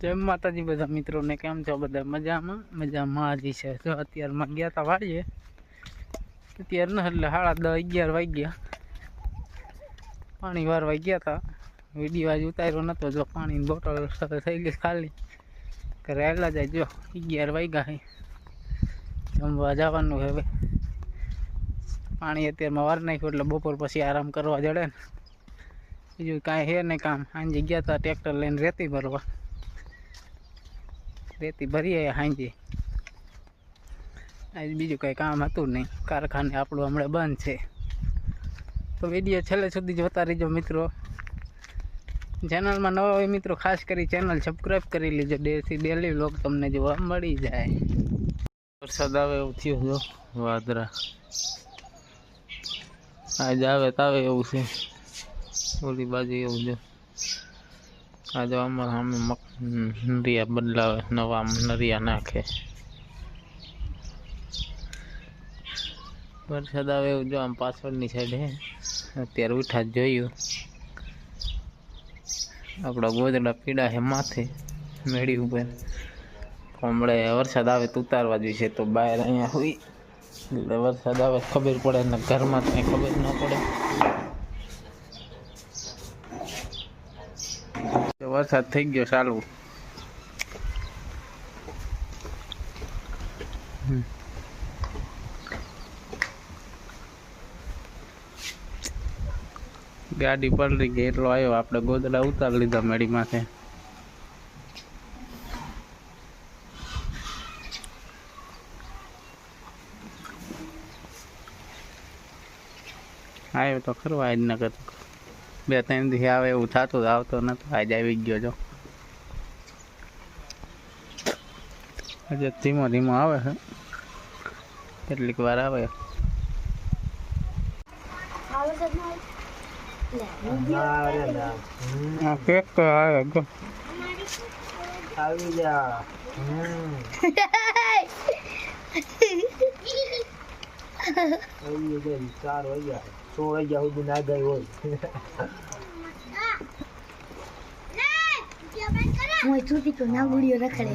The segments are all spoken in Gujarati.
જય માતાજી બધા મિત્રોને કેમ છો? બધા મજામાં? મજામાં હાજી છે. જો અત્યારમાં ગયા હતા વાળીએ અત્યારે ન એટલે સાડા દસ અગિયાર વાગ્યા. પાણી વારવા ગયા હતા વીડિયો આજે ઉતાર્યો નહોતો જો પાણીની બોટલ થઈ ગઈ ખાલી. ઘરે આવેલા જાય જો અગિયાર વાગ્યા છે જમવા જવાનું હવે. પાણી અત્યારમાં વાર નાખ્યું એટલે બપોર પછી આરામ કરવા જડે ને. બીજું કાંઈ હે નહીં કામ. સાંજે ગયા હતા ટ્રેક્ટર લઈને રેતી ભરવા. રેતી ભરીએ સાંજે આજ બીજું કંઈ કામ હતું નહીં. કારખાને આપણું હમણાં બંધ છે. તો વીડિયો છેલ્લે સુધી જોતા રહીજો મિત્રો. ચેનલમાં નવા હોય મિત્રો, ખાસ કરી ચેનલ સબસ્ક્રાઈબ કરી લેજો. ડેથી ડેલી વ્લોગ તમને જોવા મળી જાય. વરસાદ આવે એવું થયું જો વાદરા આજે આવે તાવે એવું છે. ઓલી બાજુ એવું જો. આજે અમારા સામે નરિયા બદલાવે, નવા નરિયા નાખે. વરસાદ આવે એવું જો આમ પાછળની સાઈડ હે. અત્યારે ઉઠા જ જોયું. આપણા ગોદડા પીડા છે માથે, મેળી ઉપર. હમણે વરસાદ આવે તો ઉતારવા જોઈએ તો બહાર અહીંયા હોય એટલે વરસાદ આવે ખબર પડે ને ઘરમાં કાંઈ ખબર ન પડે. વરસાદ થઈ ગયો ચાલુ. ગાડી પલરી ગઈ, એટલો આવ્યો આપણે ગોદડા ઉતારી લીધા મેડી માથે. આવ્યો તો ખરો આજ ન કરતો બે ત્રણ દિવસ આવે એવું થતું આવતો નતો. આજે આવી ગયો જો. હજુ ધીમો ધીમો આવે છે. કેટલીક વાર આવે. કેક તો આવે ગો આવી જા. આવી ગઈ ચાર વાગ્યા સો વાગ્યા સુધી ના ગઈ હોય. હું છૂટી તો ના ગુડીઓ રખડે.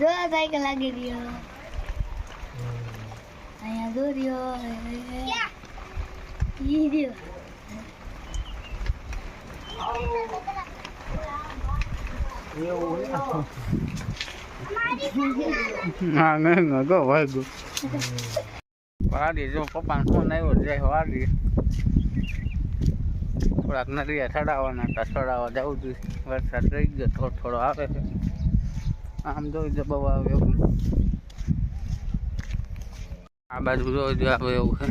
જો સાયકલ લાગી રહ્યો. અહીંયા દોર્યો ઈ રહ્યો. હા નહીં ગો વાગ્યું વાડી જો પપ્પાનો ફોન આવ્યો જાય વાડી. થોડાક નરિયા ચડાવવાના હતા, ચડાવવા જવું જોઈએ. વરસાદ રહી ગયો, થોડો થોડો આવે છે. આમ જોઈ જો બહુ આવે એવું. આ બાજુ જોઈ જો આવે એવું છે.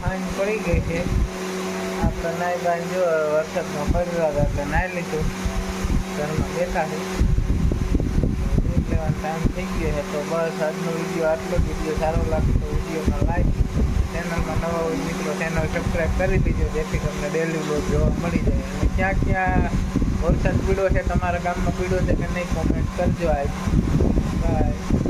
ફાઈન પડી ગઈ છે. આપણે નાઈ બાઈ જો વરસાદમાં ફરવા હતા ટાઈમ થઈ ગયો છે. તો બસ આજનો વીડિયો આટલો વીડિયો સારો લાગે તો વિડીયોમાં લાઈક ચેનલમાં નવા મિત્રો ચેનલ સબસ્ક્રાઈબ કરી દીજો. જેથી તમને ડેલી બ્લોગ જોવા મળી જાય. અને ક્યાં ક્યાં વરસાદ પીડો છે, તમારા ગામમાં પીડો છે કે નહીં કોમેન્ટ કરજો આજ. બાય